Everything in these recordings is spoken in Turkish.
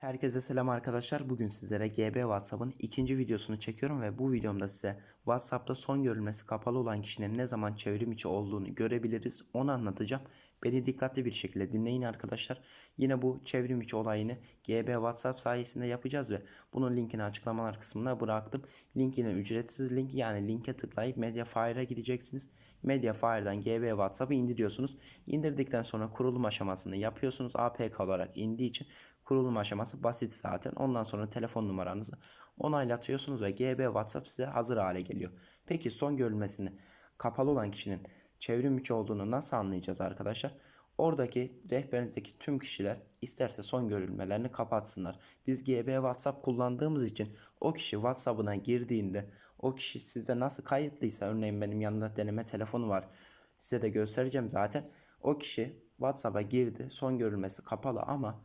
Herkese selam arkadaşlar. Bugün sizlere GB WhatsApp'ın ikinci videosunu çekiyorum ve bu videomda size WhatsApp'ta son görülmesi kapalı olan kişinin ne zaman çevrim içi olduğunu görebiliriz. Onu anlatacağım. Beni dikkatli bir şekilde dinleyin arkadaşlar. Yine bu çevrim içi olayını GB WhatsApp sayesinde yapacağız ve bunun linkini açıklamalar kısmına bıraktım. Linkine ücretsiz link yani linke tıklayıp Mediafire'a gideceksiniz. Mediafire'dan GB WhatsApp'ı indiriyorsunuz. İndirdikten sonra kurulum aşamasını yapıyorsunuz. APK olarak indiği için kurulum aşaması basit zaten. Ondan sonra telefon numaranızı onaylatıyorsunuz ve GB WhatsApp size hazır hale geliyor. Peki son görülmesini kapalı olan kişinin çevrim içi olduğunu nasıl anlayacağız arkadaşlar? Oradaki rehberinizdeki tüm kişiler isterse son görülmelerini kapatsınlar. Biz GB WhatsApp kullandığımız için o kişi WhatsApp'ına girdiğinde o kişi sizde nasıl kayıtlıysa örneğin benim yanımda deneme telefonu var. Size de göstereceğim zaten. O kişi WhatsApp'a girdi. Son görülmesi kapalı ama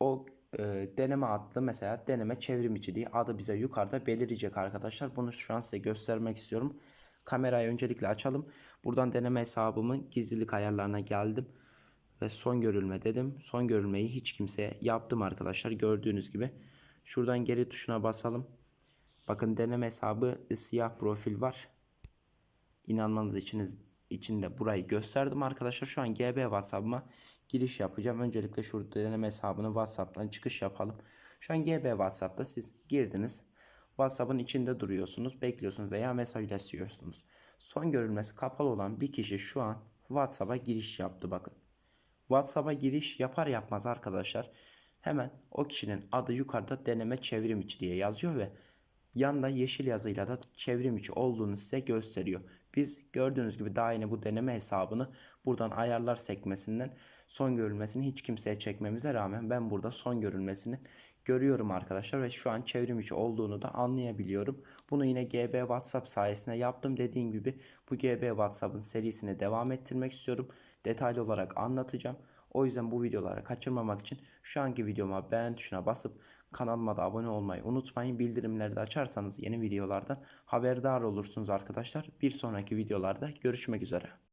o e, deneme adlı mesela deneme çevrim içi diye adı bize yukarıda belirecek arkadaşlar. Bunu şu an size göstermek istiyorum. Kamerayı öncelikle açalım. Buradan deneme hesabımın gizlilik ayarlarına geldim. Ve son görülme dedim. Son görülmeyi hiç kimseye yaptım arkadaşlar. Gördüğünüz gibi. Şuradan geri tuşuna basalım. Bakın deneme hesabı siyah profil var. İnanmanız için de burayı gösterdim arkadaşlar. Şu an GB WhatsApp'ıma giriş yapacağım. Öncelikle şurada deneme hesabını WhatsApp'tan çıkış yapalım. Şu an GB WhatsApp'ta siz girdiniz. WhatsApp'ın içinde duruyorsunuz, bekliyorsunuz veya mesajlaşıyorsunuz. Son görülmesi kapalı olan bir kişi şu an WhatsApp'a giriş yaptı bakın. WhatsApp'a giriş yapar yapmaz arkadaşlar hemen o kişinin adı yukarıda deneme çevrim içi diye yazıyor ve Yanda yeşil yazıyla da çevrim içi olduğunu size gösteriyor. Biz gördüğünüz gibi daha yeni bu deneme hesabını buradan ayarlar sekmesinden son görülmesini hiç kimseye çekmemize rağmen ben burada son görülmesini görüyorum arkadaşlar ve şu an çevrim içi olduğunu da anlayabiliyorum. Bunu yine GB WhatsApp sayesinde yaptım. Dediğim gibi bu GB WhatsApp'ın serisini devam ettirmek istiyorum. Detaylı olarak anlatacağım. O yüzden bu videoları kaçırmamak için şu anki videoma beğen tuşuna basıp kanalıma da abone olmayı unutmayın. Bildirimleri de açarsanız yeni videolardan haberdar olursunuz arkadaşlar. Bir sonraki videolarda görüşmek üzere.